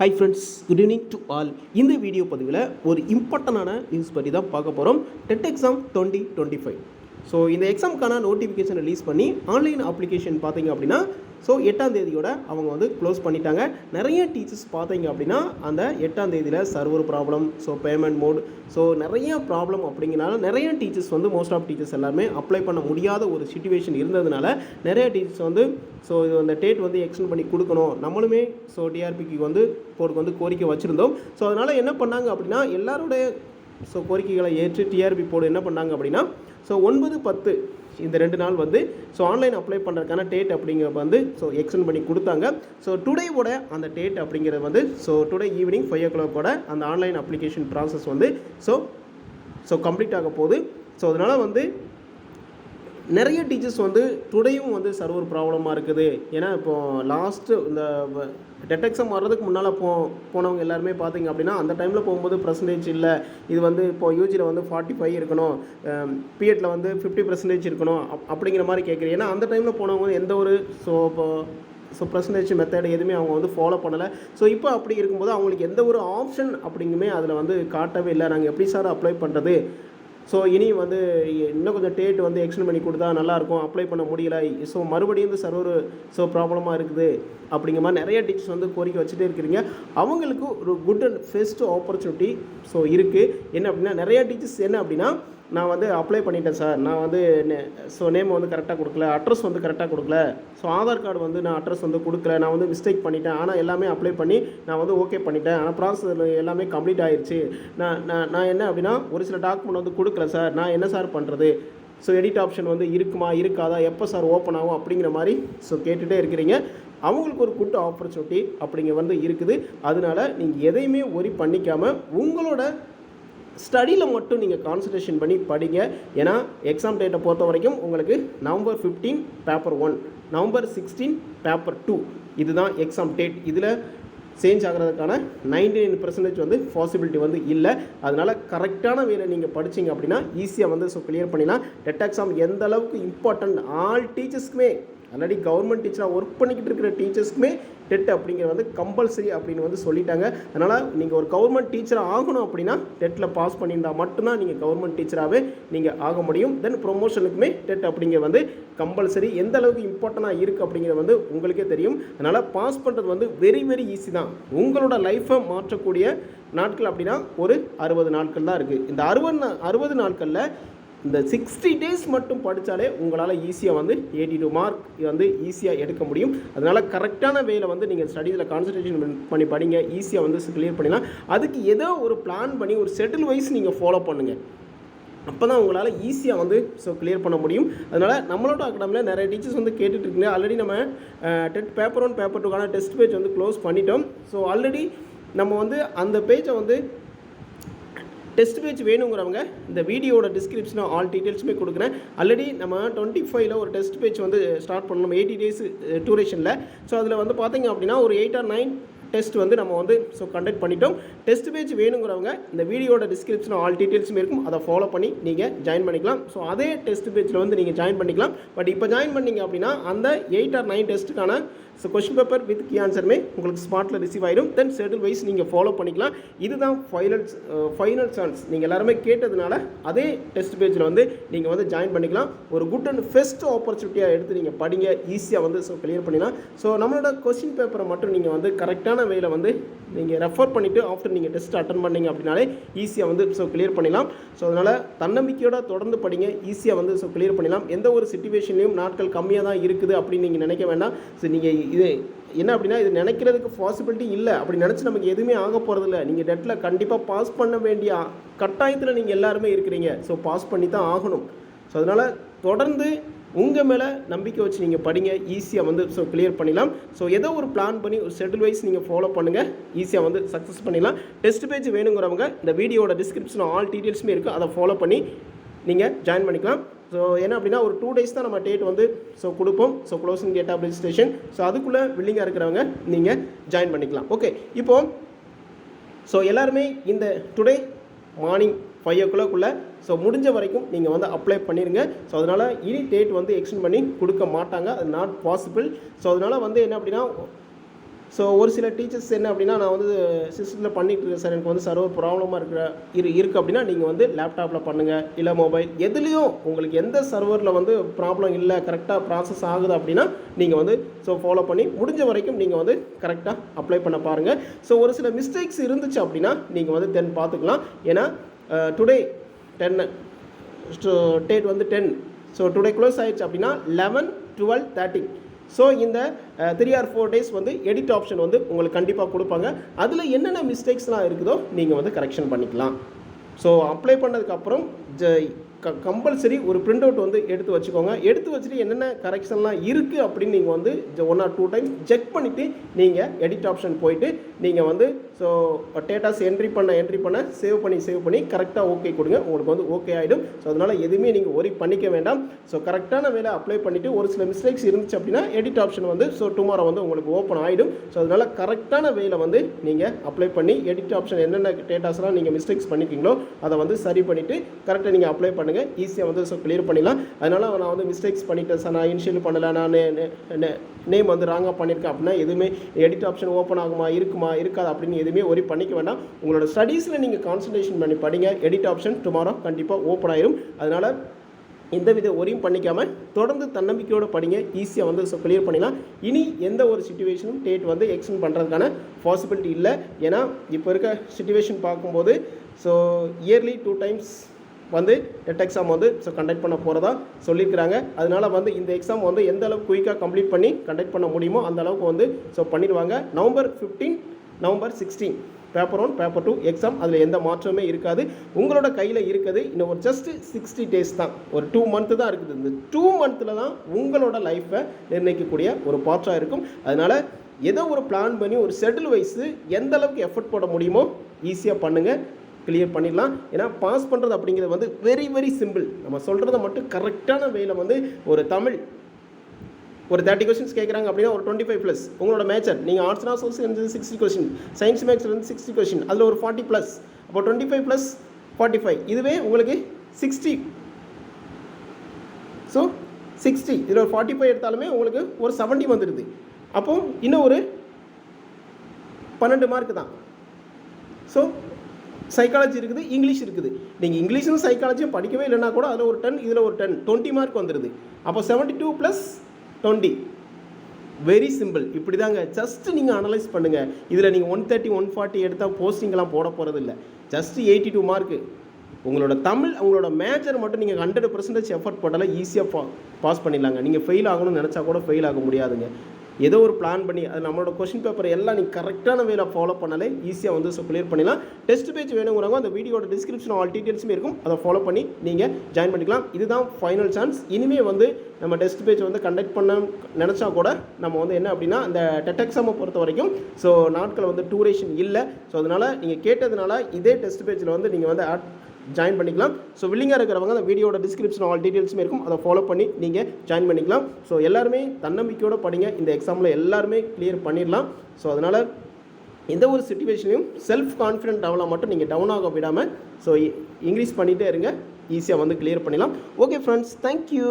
Hi friends good evening to all இந்த video பதிவில் ஒரு இம்பார்ட்டண்டான நியூஸ் பற்றி தான் பார்க்க போகிறோம் TET exam twenty twenty five so இந்த எக்ஸாமுக்கான நோட்டிஃபிகேஷன் ரிலீஸ் பண்ணி ஆன்லைன் அப்ளிகேஷன் பார்த்தீங்க அப்படின்னா ஸோ எட்டாம் தேதியோட அவங்க வந்து க்ளோஸ் பண்ணிட்டாங்க. நிறைய டீச்சர்ஸ் பார்த்தீங்க அப்படின்னா அந்த எட்டாம் தேதியில் server problem so payment mode so நிறைய ப்ராப்ளம் அப்படிங்கிறனால நிறைய டீச்சர்ஸ் வந்து மோஸ்ட் ஆஃப் டீச்சர்ஸ் எல்லாமே அப்ளை பண்ண முடியாத ஒரு சுச்சுவேஷன் இருந்ததுனால நிறைய டீச்சர்ஸ் வந்து ஸோ இது அந்த டேட் வந்து எக்ஸ்டெண்ட் பண்ணி கொடுக்கணும். நம்மளுமே ஸோ டிஆர்பிக்கு வந்து போர்டுக்கு வந்து கோரிக்கை வச்சுருந்தோம். ஸோ அதனால் என்ன பண்ணாங்க அப்படின்னா எல்லாருடைய ஸோ கோரிக்கைகளை ஏற்று டிஆர்பி போர்டு என்ன பண்ணாங்க அப்படின்னா ஸோ ஒன்பது பத்து இந்த ரெண்டு நாள் வந்து ஸோ ஆன்லைன் அப்ளை பண்ணுறதுக்கான டேட் அப்படிங்கிறத வந்து ஸோ எக்ஸ்டெண்ட் பண்ணி கொடுத்தாங்க. ஸோ டுடேவோட அந்த டேட் அப்படிங்கிறது வந்து ஸோ டுடே ஈவினிங் ஃபைவ் ஓ கிளாக்கோட அந்த ஆன்லைன் அப்ளிகேஷன் ப்ராசஸ் வந்து ஸோ ஸோ கம்ப்ளீட் ஆக போகுது. ஸோ அதனால் வந்து நிறைய டீச்சர்ஸ் வந்து டுடேயும் வந்து சர்வர் ப்ராப்ளமாக இருக்குது. ஏன்னா இப்போ லாஸ்ட்டு இந்த டெட் எக்ஸாம் வர்றதுக்கு முன்னால் போ போனவங்க எல்லாருமே பார்த்தீங்க அப்படின்னா அந்த டைமில் போகும்போது பர்சன்டேஜ் இல்லை. இது வந்து இப்போ யூஜியில் வந்து ஃபார்ட்டி ஃபைவ் இருக்கணும் பிஎட்டில் வந்து ஃபிஃப்டி பர்சன்டேஜ் இருக்கணும். அப் அப்படிங்கிற மாதிரி கேட்குறேன் ஏன்னா அந்த டைமில் போனவங்க வந்து எந்த ஒரு ஸோ இப்போ ஸோ ப்ரெசன்டேஜ் மெத்தட் எதுவுமே அவங்க வந்து ஃபாலோ பண்ணலை. ஸோ இப்போ அப்படி இருக்கும்போது அவங்களுக்கு எந்த ஒரு ஆப்ஷன் அப்படிங்குமே அதில் வந்து காட்டவே இல்லை. நாங்கள் எப்படி சார் அப்ளை பண்ணுறது ஸோ இனி வந்து இன்னும் கொஞ்சம் டேட் வந்து எக்ஸ்டெண்ட் பண்ணி கொடுத்தா நல்லாயிருக்கும். அப்ளை பண்ண முடியல. ஸோ மறுபடியும் இந்த சர்வர் ஸோ ப்ராப்ளமாக இருக்குது. அப்படிங்கிற மாதிரி நிறைய டீச்சர்ஸ் வந்து கோரிக்கை வச்சுட்டே இருக்கிறீங்க. அவங்களுக்கு ஒரு good and best opportunity so இருக்குது என்ன அப்படின்னா நிறைய டீச்சர்ஸ் என்ன அப்படின்னா நான் வந்து அப்ளை பண்ணிட்டேன் சார் நான் வந்து ஸோ நேம் வந்து கரெக்டாக கொடுக்கல அட்ரஸ் வந்து கரெக்டாக கொடுக்கல. ஸோ ஆதார் கார்டு வந்து நான் அட்ரஸ் வந்து கொடுக்கல. நான் வந்து மிஸ்டேக் பண்ணிட்டேன். ஆனால் எல்லாமே அப்ளை பண்ணி நான் வந்து ஓகே பண்ணிட்டேன். ஆனால் ப்ராசஸ் எல்லாமே கம்ப்ளீட் ஆயிடுச்சு நான் நான் நான் என்ன அப்படின்னா ஒரு சில டாக்குமெண்ட் வந்து கொடுக்கல சார் நான் என்ன சார் பண்ணுறது ஸோ எடிட் ஆப்ஷன் வந்து இருக்குமா இருக்காதா? எப்போ சார் ஓப்பன் ஆகும் அப்படிங்கிற மாதிரி ஸோ கேட்டுகிட்டே இருக்கிறீங்க. அவங்களுக்கு ஒரு குட் ஆப்பர்ச்சுனிட்டி அப்படிங்க வந்து இருக்குது. அதனால நீங்கள் எதையுமே ஒரி பண்ணிக்காமல் உங்களோட ஸ்டடியில் மட்டும் நீங்கள் கான்சன்ட்ரேஷன் பண்ணி படிங்க. ஏன்னா எக்ஸாம் டேட்டை பொறுத்த வரைக்கும் உங்களுக்கு November fifteen paper one November sixteen paper two இதுதான் எக்ஸாம் டேட் இதில் சேஞ்ச் ஆகிறதுக்கான நைன்டி நைன் பர்சன்டேஜ் வந்து பாசிபிலிட்டி வந்து இல்லை. அதனால் கரெக்டான வேலை நீங்கள் படிச்சிங்க அப்படின்னா ஈஸியாக வந்து ஸோ கிளியர் பண்ணிடலாம். டெட் எக்ஸாம் எந்த அளவுக்கு இம்பார்ட்டன்ட் ஆல் டீச்சர்ஸ்க்குமே ஆல்ரெடி கவர்மெண்ட் டீச்சராக ஒர்க் பண்ணிக்கிட்டு இருக்கிற டீச்சர்ஸ்க்குமே டெட் அப்படிங்கிறது வந்து கம்பல்சரி அப்படின்னு வந்து சொல்லிட்டாங்க. அதனால் நீங்கள் ஒரு கவர்மெண்ட் டீச்சராக ஆகணும் அப்படின்னா டெட்டில் பாஸ் பண்ணியிருந்தால் மட்டும்தான் நீங்கள் கவர்மெண்ட் டீச்சராகவே நீங்கள் ஆக முடியும். தென் ப்ரொமோஷனுக்குமே டெட் அப்படிங்கிறது வந்து கம்பல்சரி எந்த அளவுக்கு இம்பார்ட்டண்ட்டாக இருக்குது அப்படிங்கிறது வந்து உங்களுக்கே தெரியும். அதனால் பாஸ் பண்ணுறது வந்து வெரி வெரி ஈஸி தான். உங்களோட லைஃப்பை மாற்றக்கூடிய நாட்கள் அப்படின்னா ஒரு அறுபது நாட்கள் தான் இருக்குது இந்த அறுபது அறுபது நாட்களில் இந்த சிக்ஸ்டி டேஸ் மட்டும் படித்தாலே உங்களால் ஈஸியாக வந்து எயிட்டி டூ மார்க் வந்து ஈஸியாக எடுக்க முடியும். அதனால் கரெக்டான வேலை வந்து நீங்கள் ஸ்டடீஸில் கான்சன்ட்ரேஷன் பண்ணி படிங்க ஈஸியாக வந்து கிளியர் பண்ணிடலாம். அதுக்கு ஏதோ ஒரு பிளான் பண்ணி ஒரு செட்டில் வைஸ் நீங்கள் ஃபாலோ பண்ணுங்கள் அப்போ தான் உங்களால் ஈஸியாக வந்து ஸோ கிளியர் பண்ண முடியும். அதனால் நம்மளோட அகாடமியில் நிறைய டீச்சர்ஸ் வந்து கேட்டுட்ருக்குங்க ஆல்ரெடி நம்ம டெட் பேப்பர் ஒன் பேப்பர் டூக்கான டெஸ்ட் பேஜ் வந்து க்ளோஸ் பண்ணிட்டோம். ஸோ ஆல்ரெடி நம்ம வந்து அந்த பேஜை வந்து டெஸ்ட் பேஜ் வேணுங்கிறவங்க இந்த வீடியோட டிஸ்கிரிப்ஷனில் ஆல் டீட்டெயில்ஸுமே கொடுக்குறேன். ஆல்ரெடி நம்ம டுவெண்ட்டி ஃபைவ்ல ஒரு டெஸ்ட் பேஜ் வந்து ஸ்டார்ட் பண்ணணும் எயிட்டி டேஸ் டூரேஷனில் ஸோ அதில் வந்து பார்த்தீங்க அப்படின்னா ஒரு எயிட் ஆர் நைன் டெஸ்ட் வந்து நம்ம வந்து ஸோ கண்டக்ட் பண்ணிட்டோம். டெஸ்ட் பேஜ் வேணுங்கிறவங்க இந்த வீடியோட டிஸ்கிரிப்ஷன் ஆல் டீட்டெயில்ஸுமே இருக்கும். அதை ஃபாலோ பண்ணி நீங்கள் ஜாயின் பண்ணிக்கலாம். ஸோ அதே டெஸ்ட் பேஜில் வந்து நீங்கள் ஜாயின் பண்ணிக்கலாம். பட் இப்போ ஜாயின் பண்ணீங்க அப்படின்னா அந்த eight or nine டெஸ்ட்டுக்கான so question paper with key ஆன்சருமே உங்களுக்கு ஸ்பாட்டில் ரிசீவ் ஆயிடும் தென் ஷெடியூல் வைஸ் நீங்கள் ஃபாலோ பண்ணிக்கலாம். இதுதான் ஃபைனல் ஃபைனல் சான்ஸ் நீங்கள் எல்லாருமே கேட்டதுனால அதே டெஸ்ட் பேஜில் வந்து நீங்கள் வந்து ஜாயின் பண்ணிக்கலாம். ஒரு குட் அண்ட் ஃபெஸ்ட் ஆப்பர்ச்சுனிட்டியாக எடுத்து நீங்கள் படிங்க. ஈஸியாக வந்து ஸோ கிளியர் பண்ணிடலாம். ஸோ நம்மளோட கொஷின் பேப்பரை மட்டும் நீங்கள் வந்து கரெக்டான வேல வந்து நீங்கள் ரெஃபர் பண்ணிவிட்டு ஆஃப்டர் நீங்கள் டெஸ்ட் அட்டன் பண்ணீங்க அப்படின்னாலே ஈஸியாக வந்து ஸோ கிளியர் பண்ணிடலாம். ஸோ அதனால் தன்னம்பிக்கையோட தொடர்ந்து படிங்க. ஈஸியாக வந்து ஸோ கிளியர் பண்ணிடலாம். எந்த ஒரு சுச்சுவேஷன்லையும் நாட்கள் கம்மியாக தான் இருக்குது அப்படின்னு நீங்கள் நினைக்க வேண்டாம். ஸோ நீங்கள் இது என்ன அப்படின்னா இது நினைக்கிறதுக்கு பாசிபிலிட்டி இல்லை. அப்படி நினச்சி நமக்கு எதுவுமே ஆக போகிறதில்ல நீங்கள் டெட்டில் கண்டிப்பாக பாஸ் பண்ண வேண்டிய கட்டாயத்தில் நீங்கள் எல்லாருமே இருக்கிறீங்க. ஸோ பாஸ் பண்ணி தான் ஆகணும். ஸோ அதனால் தொடர்ந்து உங்கள் மேலே நம்பிக்கை வச்சு நீங்கள் படிங்க. ஈஸியாக வந்து ஸோ கிளியர் பண்ணிடலாம். ஸோ ஏதோ ஒரு பிளான் பண்ணி ஒரு ஷெட்யூல் வைஸ் நீங்கள் ஃபாலோ பண்ணுங்கள் ஈஸியாக வந்து சக்ஸஸ் பண்ணிடலாம். டெஸ்ட் பேஜ் வேணுங்கிறவங்க இந்த வீடியோட டிஸ்கிரிப்ஷன் ஆல் டீட்டெயில்ஸுமே இருக்குது அதை ஃபாலோ பண்ணி நீங்கள் ஜாயின் பண்ணிக்கலாம். ஸோ என்ன அப்படின்னா ஒரு டூ டேஸ் தான் நம்ம டேட் வந்து ஸோ கொடுப்போம். So closing date of registration so அதுக்குள்ளே வில்லிங்காக இருக்கிறவங்க நீங்கள் ஜாயின் பண்ணிக்கலாம். ஓகே இப்போது ஸோ எல்லாருமே இந்த டுடே மார்னிங் ஃபைவ் ஓ கிளாக்குள்ளே ஸோ முடிஞ்ச வரைக்கும் நீங்கள் வந்து அப்ளை பண்ணிடுங்க ஸோ அதனால் இனி டேட் வந்து எக்ஸ்டெண்ட் பண்ணி கொடுக்க மாட்டாங்க. அது நாட் பாசிபிள் ஸோ அதனால் வந்து என்ன அப்படின்னா ஸோ ஒரு சில டீச்சர்ஸ் என்ன அப்படின்னா நான் வந்து சிஸ்டத்தில் பண்ணிகிட்ருக்கேன் இருக்கேன் சார் எனக்கு வந்து சர்வர் ப்ராப்ளமாக இருக்கிற இரு இருக்குது அப்படின்னா நீங்கள் வந்து லேப்டாப்பில் பண்ணுங்கள் இல்லை மொபைல் எதுலேயும் உங்களுக்கு எந்த சர்வரில் வந்து ப்ராப்ளம் இல்லை கரெக்டாக ப்ராசஸ் ஆகுது அப்படின்னா நீங்கள் வந்து ஸோ ஃபாலோ பண்ணி முடிஞ்ச வரைக்கும் நீங்கள் வந்து கரெக்டாக அப்ளை பண்ண பாருங்கள் ஸோ ஒரு சில மிஸ்டேக்ஸ் இருந்துச்சு அப்படின்னா நீங்கள் வந்து தென் பார்த்துக்கலாம். ஏன்னா டுடே டென் டேட் வந்து டென் ஸோ டுடே க்ளோஸ் ஆயிடுச்சு அப்படின்னா லெவன் டுவெல் தேர்ட்டின் ஸோ இந்த த்ரீ ஆர் ஃபோர் டேஸ் வந்து எடிட் ஆப்ஷன் வந்து உங்களுக்கு கண்டிப்பாக கொடுப்பாங்க. அதில் என்னென்ன மிஸ்டேக்ஸ்லாம் இருக்குதோ நீங்கள் வந்து கரெக்ஷன் பண்ணிக்கலாம். ஸோ அப்ளை பண்ணதுக்கப்புறம் ஜ க கம்பல்சரி ஒரு பிரிண்ட் அவுட் வந்து எடுத்து வச்சுக்கோங்க. எடுத்து வச்சுட்டு என்னென்ன கரெக்ஷன்லாம் இருக்குது அப்படின்னு நீங்கள் வந்து one or two times check பண்ணிவிட்டு நீங்கள் எடிட் ஆப்ஷன் போயிட்டு நீங்கள் வந்து ஸோ டேட்டாஸ் என்ட்ரி பண்ண என்ட்ரி பண்ண சேவ் பண்ணி சேவ் பண்ணி கரெக்டாக ஓகே கொடுங்க. உங்களுக்கு வந்து ஓகே ஆகிடும் ஸோ அதனால் எதுவுமே நீங்கள் ஒரி பண்ணிக்க வேண்டாம். ஸோ கரெக்டான வேலை அப்ளை பண்ணிவிட்டு ஒரு சில மிஸ்டேக்ஸ் இருந்துச்சு அப்படின்னா எடிட் ஆப்ஷன் வந்து ஸோ டுமாரோ வந்து உங்களுக்கு ஓப்பன் ஆகிடும் ஸோ அதனால் கரெக்டான வேலை வந்து நீங்கள் அப்ளை பண்ணி எடிட் ஆப்ஷன் என்னென்ன டேட்டாஸ்லாம் நீங்கள் மிஸ்டேக்ஸ் பண்ணிக்கிங்களோ அதை வந்து சரி பண்ணிவிட்டு கரெக்டாக நீங்கள் அப்ளை பண்ணுங்கள் ஈஸியாக வந்து ஸோ கிளியர் பண்ணிடலாம். அதனால் நான் வந்து மிஸ்டேக்ஸ் பண்ணிட்டேன் சார் நான் இனிஷியல் பண்ணலை. நான் நேம் வந்து ராங்காக பண்ணியிருக்கேன் அப்படின்னா எதுவுமே எடிட் ஆப்ஷன் ஓப்பன் ஆகுமா இருக்குமா இருக்காது அப்படின்னு எதுவுமே ஒரி பண்ணிக்க வேண்டாம். உங்களோட ஸ்டடீஸில் நீங்கள் கான்சன்ட்ரேஷன் பண்ணி படிங்க. எடிட் ஆப்ஷன் டுமாரோ கண்டிப்பாக ஓப்பன் ஆயிரும். அதனால் எந்த வித ஒரியும் பண்ணிக்காமல் தொடர்ந்து தன்னம்பிக்கையோடு படிங்க. ஈஸியாக வந்து ஸோ கிளியர் பண்ணிடலாம். இனி எந்த ஒரு சுச்சுவேஷனும் டேட் வந்து எக்ஸ்டெண்ட் பண்ணுறதுக்கான பாசிபிலிட்டி இல்லை. ஏன்னா இப்போ இருக்க சுச்சுவேஷன் பார்க்கும்போது ஸோ இயர்லி டூ டைம்ஸ் வந்து டெட் எக்ஸாம் வந்து ஸோ கண்டக்ட் பண்ண போகிறதா சொல்லியிருக்கிறாங்க அதனால் வந்து இந்த எக்ஸாம் வந்து எந்த அளவுக்கு குயிக்காக கம்ப்ளீட் பண்ணி கண்டக்ட் பண்ண முடியுமோ அந்த அளவுக்கு வந்து ஸோ பண்ணிடுவாங்க. November fifteen November sixteen paper one paper two exam அதில் எந்த மாற்றமே இருக்காது. உங்களோட கையில் இருக்குது. இன்னும் ஒரு ஜஸ்ட் சிக்ஸ்டி டேஸ் தான். ஒரு டூ மந்த்து தான் இருக்குது. இந்த டூ மந்த்தில் தான் உங்களோட லைஃப்பை நிர்ணயிக்கக்கூடிய ஒரு பாற்றாக இருக்கும். அதனால் ஏதோ ஒரு பிளான் பண்ணி ஒரு செட்டில் வைஸு எந்த அளவுக்கு எஃபர்ட் போட முடியுமோ ஈஸியாக பண்ணுங்கள் கிளியர் பண்ணிடலாம். ஏன்னா பாஸ் பண்ணுறது அப்படிங்கிறது வந்து வெரி வெரி சிம்பிள் நம்ம சொல்கிறத மட்டும் கரெக்டான வேலை வந்து ஒரு தமிழ் ஒரு தேர்ட்டி கொஸ்டின்ஸ் கேட்குறாங்க அப்படின்னா ஒரு டுவெண்ட்டி ஃபைவ் ப்ளஸ் உங்களோட மேச்சர் நீங்கள் ஆர்ட்ஸ்னா சோசியல் இருந்து சிக்ஸ்டி கொஸ்டின் சயின்ஸ் மேக்ஸ் இருந்து சிக்ஸ்டி கொஸ்டின் அதில் ஒரு ஃபார்ட்டி ப்ளஸ் அப்போ twenty five plus forty five இதுவே உங்களுக்கு சிக்ஸ்டி ஸோ சிக்ஸ்டி இதில் ஒரு ஃபார்ட்டி ஃபைவ் எடுத்தாலுமே உங்களுக்கு ஒரு செவன்ட்டி வந்துடுது. அப்போது இன்னும் ஒரு பன்னெண்டு மார்க் தான். ஸோ சைக்காலஜி இருக்குது இங்கிலீஷ் இருக்குது. நீங்கள் இங்கிலீஷும் சைக்காலஜியும் படிக்கவே இல்லைன்னா கூட அதில் ஒரு டென் இதில் ஒரு டென் டுவெண்ட்டி மார்க் வந்துடுது அப்போ seventy two plus twenty very simple இப்படி தாங்க ஜஸ்ட்டு நீங்கள் அனலைஸ் பண்ணுங்கள் இதில் நீங்கள் ஒன் தேர்ட்டி ஒன் ஃபார்ட்டி எடுத்தால் போஸ்டிங்லாம் போட போகிறது இல்லை ஜஸ்ட்டு எயிட்டி டூ மார்க்கு உங்களோட தமிழ் உங்களோட மேஜர் மட்டும் நீங்கள் ஹண்ட்ரட் பர்சன்டேஜ் எஃபர்ட் போட்டாலே ஈஸியாக பா பாஸ் பண்ணிடலாங்க. நீங்கள் ஃபெயில் ஆகணும்னு நினச்சா கூட ஃபெயில் ஆக முடியாதுங்க. ஏதோ ஒரு பிளான் பண்ணி அது நம்மளோட கொஷின் பேப்பர் எல்லாம் நீங்கள் கரெக்டான வேலை ஃபாலோ பண்ணாலே ஈஸியாக வந்து ஸோ கிளியர் பண்ணிடலாம். டெஸ்ட் பேஜ் வேணுங்கிறவங்க அந்த வீடியோட டிஸ்கிரிப்ஷன் ஆல் டீட்டெயில்ஸுமே இருக்கும். அதை ஃபாலோ பண்ணி நீங்கள் ஜாயின் பண்ணிக்கலாம். இதுதான் ஃபைனல் சான்ஸ் இனிமேல் வந்து நம்ம டெஸ்ட் பேஜ் வந்து கண்டக்ட் பண்ண நினச்சா கூட நம்ம வந்து என்ன அப்படின்னா அந்த டெட் எக்ஸாமை பொறுத்த வரைக்கும் ஸோ நாட்கள் வந்து டூரேஷன் இல்லை. ஸோ அதனால் நீங்கள் கேட்டதுனால இதே டெஸ்ட் பேஜில் வந்து நீங்கள் வந்து ஆட் ஜாயின் பண்ணிக்கலாம். ஸோ வில்லிங்காக இருக்கிறவங்க அந்த வீடியோட டிஸ்கிரிப்ஷன் ஆல் டீட்டெயில்ஸுமே இருக்கும். அதை ஃபாலோ பண்ணி நீங்கள் ஜாயின் பண்ணிக்கலாம். ஸோ எல்லாருமே தன்னம்பிக்கையோடு படிங்க. இந்த எக்ஸாமில் எல்லாருமே கிளியர் பண்ணிடலாம். ஸோ அதனால் எந்த ஒரு சுச்சுவேஷன்லையும் செல்ஃப் கான்ஃபிடென்ட் லெவலாக மட்டும் நீங்கள் டவுன் ஆக விடாமல் ஸோ இன்க்ரீஸ் பண்ணிகிட்டே இருங்க. ஈஸியாக வந்து கிளியர் பண்ணிடலாம். Okay friends thank you